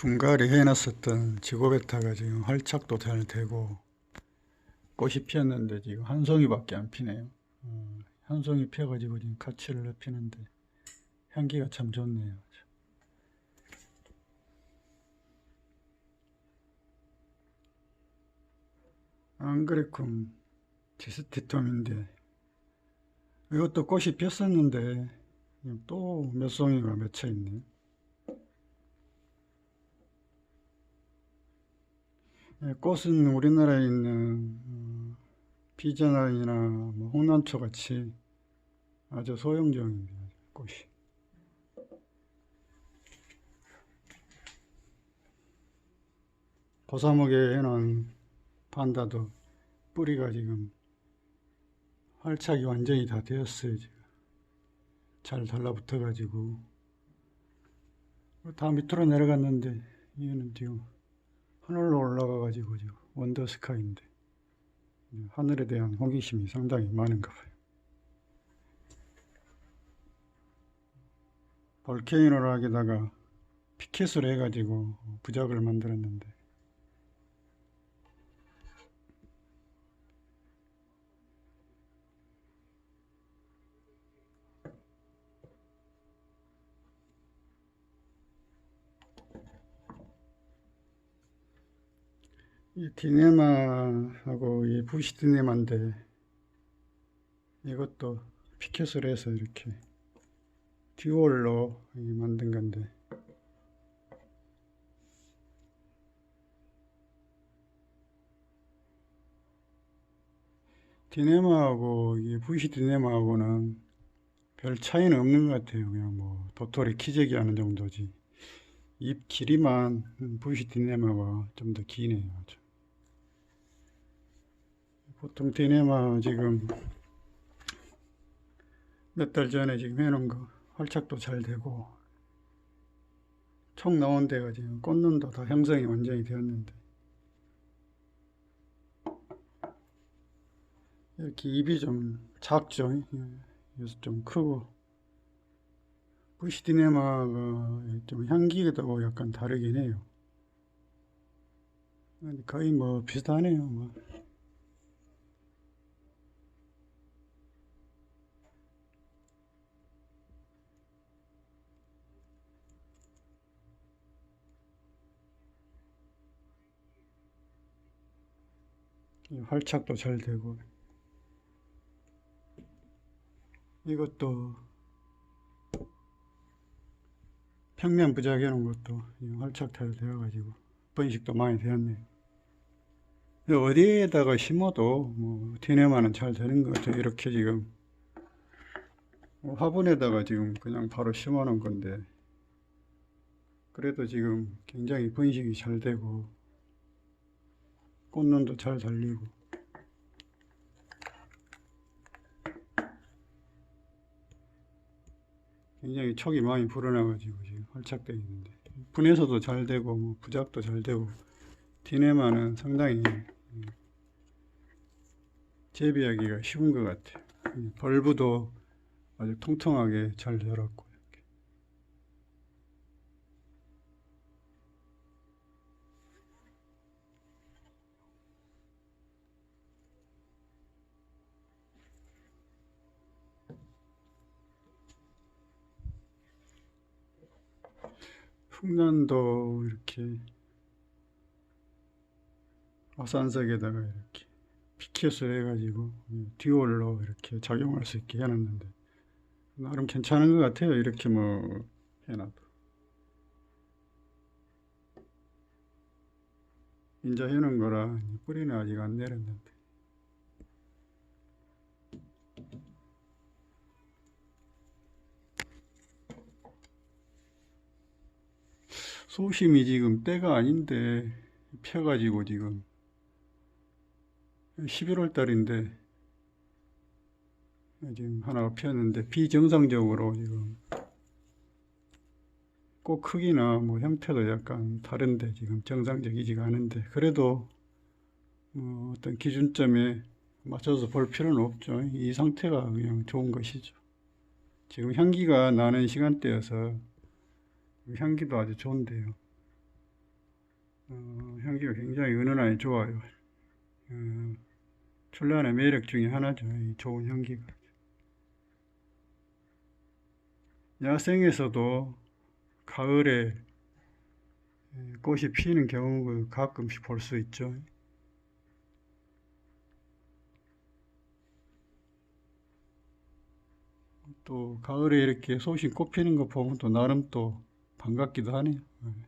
분갈이 해놨었던 지고베타가 지금 활착도 잘 되고 꽃이 피었는데 지금 한 송이밖에 안 피네요. 어, 한 송이 피어가지고 지금 가치를 피는데 향기가 참 좋네요. 앙그레쿰 지스티톰인데 이것도 꽃이 피었었는데 또 몇 송이가 맺혀 있네. 꽃은 우리나라에 있는 어, 비전화이나 뭐 홍난초 같이 아주 소형종입니다. 꽃이. 고사목에 해놓은 판다도 뿌리가 지금 활착이 완전히 다 되었어요. 지금 잘 달라붙어 가지고 다 밑으로 내려갔는데 얘는 지금 하늘로 올라가가지고 원더스카이인데 하늘에 대한 호기심이 상당히 많은가 봐요. 볼케이노락에다가 피켓을 해가지고 부작을 만들었는데 이 디네마하고 이 부시 디네마인데 이것도 피켓을 해서 이렇게 듀얼로 이 만든 건데 디네마하고 이 부시 디네마하고는 별 차이는 없는 것 같아요. 그냥 뭐 도토리 키재기 하는 정도지. 잎 길이만 부시 디네마가 좀 더 기네요. 보통 디네마 지금 몇 달 전에 지금 해놓은 거 활착도 잘 되고 총 나온 데가 지금 꽃눈도 다 형성이 완전히 되었는데 이렇게 잎이 좀 작죠. 그래서 좀 크고 부시디네마가 좀 향기도 약간 다르긴 해요. 거의 뭐 비슷하네요. 뭐. 활착도 잘 되고. 이것도 평면 부작해 놓은 것도 활착 잘 되어 가지고 번식도 많이 되었네요. 어디에다가 심어도 뭐 디네마는 잘 되는 것 같아요. 이렇게 지금 뭐 화분에다가 지금 그냥 바로 심어 놓은 건데 그래도 지금 굉장히 번식이 잘 되고 꽃눈도 잘 달리고. 굉장히 촉이 많이 불어나가지고 지금 활착되어 있는데. 분해서도 잘 되고 뭐 부작도 잘 되고 디네마는 상당히 재배하기가 쉬운 것 같아요. 벌브도 아주 통통하게 잘 자랐고 흑난도 이렇게 화산석에다가 이렇게 피켓을 해가지고 듀얼로 이렇게 작용할 수 있게 해놨는데 나름 괜찮은 것 같아요. 이렇게 뭐 해놔도. 인자 해놓은 거라 뿌리는 아직 안 내렸는데. 소심이 지금 때가 아닌데 펴가지고 지금 11월 달인데 지금 하나가 피었는데 비정상적으로 지금 꽃 크기나 뭐 형태도 약간 다른데 지금 정상적이지가 않은데 그래도 뭐 어떤 기준점에 맞춰서 볼 필요는 없죠. 이 상태가 그냥 좋은 것이죠. 지금 향기가 나는 시간대여서 향기도 아주 좋은데요. 어, 향기가 굉장히 은은하게 좋아요. 어, 출란의 매력 중에 하나죠. 이 좋은 향기가. 야생에서도 가을에 예, 꽃이 피는 경우가 가끔씩 볼 수 있죠. 또 가을에 이렇게 소신 꽃 피는 거 보면 또 나름 또 반갑기도 하네요. 예.